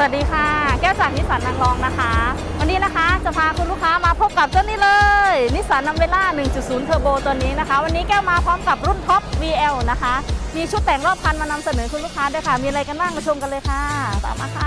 สวัสดีค่ะ แก้วจากนิสสันนางรองนะคะ วันนี้นะคะจะพาคุณลูกค้ามาพบกับเจ้านี้เลยนิสสันนัมเบล่า 1.0 เทอร์โบตัวนี้นะคะ วันนี้แก้วมาพร้อมกับรุ่นท็อป VL นะคะ มีชุดแต่งรอบคันมานำเสนอคุณลูกค้าด้วยค่ะ มีอะไรกันบ้างมาชมกันเลยค่ะตามมาค่ะ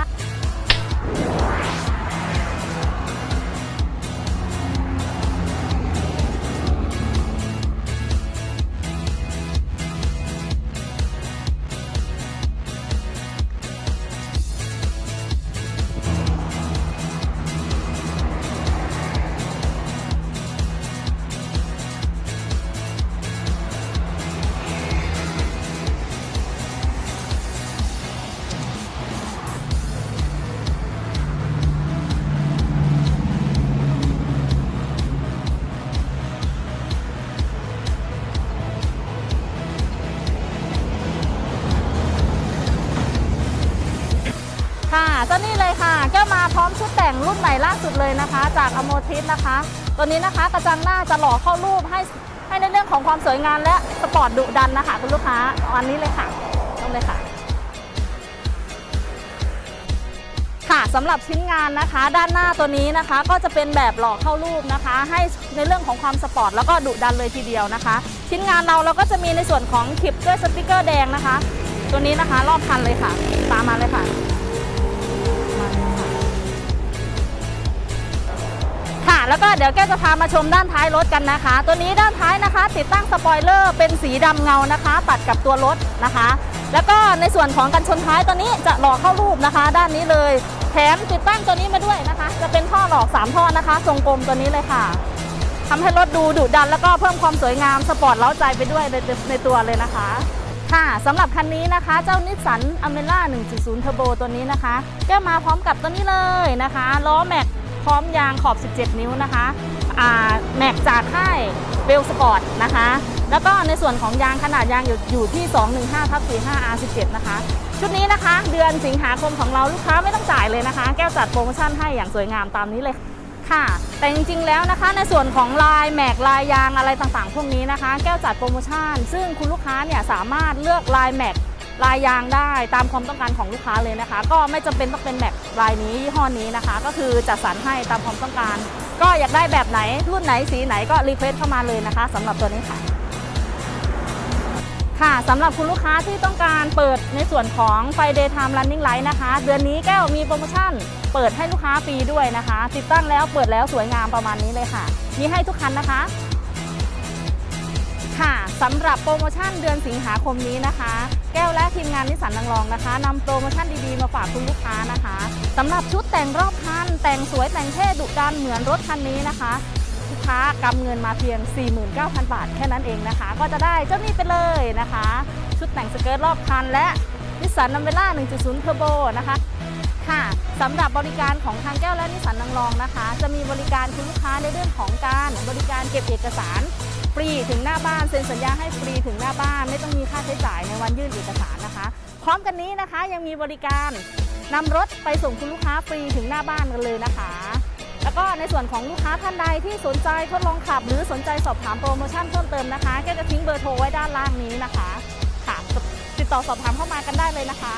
ค่ะเจ้านี่เลยค่ะก้วมาพร้อมชุดแต่งรุ่นใหม่ล่าสุดเลยนะคะ จากอโมทิสนะคะ ตัวนี้นะคะกระจังหน้าจะหล่อเข้ารูปให้ให้ในเรื่องของความสวยงามและสปอร์ตดุดันนะคะคุณลูกค้าอาอันนี้เลยค่ะต้องเลยค่ะ ค่ะสำหรับชิ้นงานนะคะ ด้านหน้าตัวนี้นะคะ ก็จะเป็นแบบหล่อเข้ารูปนะคะ ให้ในเรื่องของความสปอร์ตแล้วก็ดุดันเลยทีเดียวนะคะ ชิ้นงานเราเราก็จะมีในส่วนของคลิปด้วยสติกเกอร์แดงนะคะ ตัวนี้นะคะรอบคันเลยค่ะ ตามมาเลยค่ะ ค่ะ แล้วก็เดี๋ยวแก้วจะพามาชมด้านท้ายรถกันนะคะ ตัวนี้ด้านท้ายนะคะ ติดตั้งสปอยเลอร์เป็นสีดำเงานะคะ ตัดกับตัวรถนะคะ แล้วก็ในส่วนของกันชนท้ายตัวนี้จะหล่อเข้ารูปนะคะ ด้านนี้เลยแถมติดตั้งตัวนี้มาด้วยนะคะ จะเป็นท่อหลอก 3 ท่อนะคะ ทรงกลมตัวนี้เลยค่ะทำให้รถดูดุดันแล้วก็เพิ่มความสวยงามสปอร์ตเล้าใจไปด้วยในในตัวเลยนะคะ ค่ะสำหรับคันนี้นะคะ เจ้านิสสันอเมร่า1.0 เทอร์โบตัวนี้นะคะแก็มาพร้อมกับตัวนี้เลยนะคะ ล้อแม็ก พร้อมยางขอบ 17 นิ้วนะคะแม็กจากค่ายเบลสปอร์ตนะคะ แล้วก็ในส่วนของยางขนาดยางอยู่อยู่ที่ 215ทับ45 R17 นะคะ ชุดนี้นะคะเดือนสิงหาคมของเราลูกค้าไม่ต้องจ่ายเลยนะคะ แก้วจัดโปรโมชั่นให้อย่างสวยงามตามนี้เลยค่ะ แต่จริงๆแล้วนะคะ ในส่วนของลายแม็กลายยางอะไรต่างๆ พวกนี้นะคะ แก้วจัดโปรโมชั่น ซึ่งคุณลูกค้าเนี่ยสามารถเลือกลายแม็ก ลายยางได้ตามความต้องการของลูกค้าเลยนะคะ ก็ไม่จำเป็นต้องเป็นแม็กลายนี้ยี่ห้อนี้นะคะ ก็คือจัดสรรให้ตามความต้องการ ก็อยากได้แบบไหนรุ่นไหนสีไหนก็รีเควสเข้ามาเลยนะคะสำหรับตัวนี้ค่ะค่ะสำหรับคุณลูกค้าที่ต้องการเปิดในส่วนของไฟ Daytime Running Light นะคะ เดือนนี้แก้วมีโปรโมชั่น เปิดให้ลูกค้าฟรีด้วยนะคะ ติดตั้งแล้วเปิดแล้วสวยงามประมาณนี้เลยค่ะ มีให้ทุกคันนะคะ ค่ะสำหรับโปรโมชั่นเดือนสิงหาคมนี้นะคะ แก้วและทีมงานนิสสันนางรองนะคะนำโปรโมชั่นดีๆมาฝากคุณลูกค้านะคะสำหรับชุดแต่งรอบคัน แต่งสวยแต่งเท่ดุดันเหมือนรถคันนี้นะคะลูกค้ากำเงินมาเพียง 49,000 บาท แค่นั้นเองนะคะ ก็จะได้เจ้านี้ไปเลยนะคะ ชุดแต่งสเกิร์ตรอบคัน และนิสสันนัมเวล่า 1.0เทอร์โบนะคะค่ะสำหรับบริการของทางแก้วและนิสสันนางรองนะคะ จะมีบริการคุณลูกค้าในเรื่องของการบริการเก็บเอกสาร ฟรีถึงหน้าบ้านเซ็นสัญญาให้ฟรีถึงหน้าบ้าน ไม่ต้องมีค่าใช้จ่ายในวันยื่นเอกสารนะคะ พร้อมกันนี้นะคะยังมีบริการนำรถไปส่งคุณลูกค้าฟรีถึงหน้าบ้านกันเลยนะคะ แล้วก็ในส่วนของลูกค้าท่านใดที่สนใจทดลองขับ หรือสนใจสอบถามโปรโมชั่นเพิ่มเติมนะคะก็จะทิ้งเบอร์โทรไว้ด้านล่างนี้นะคะ ค่ะ ติดต่อสอบถามเข้ามากันได้เลยนะคะ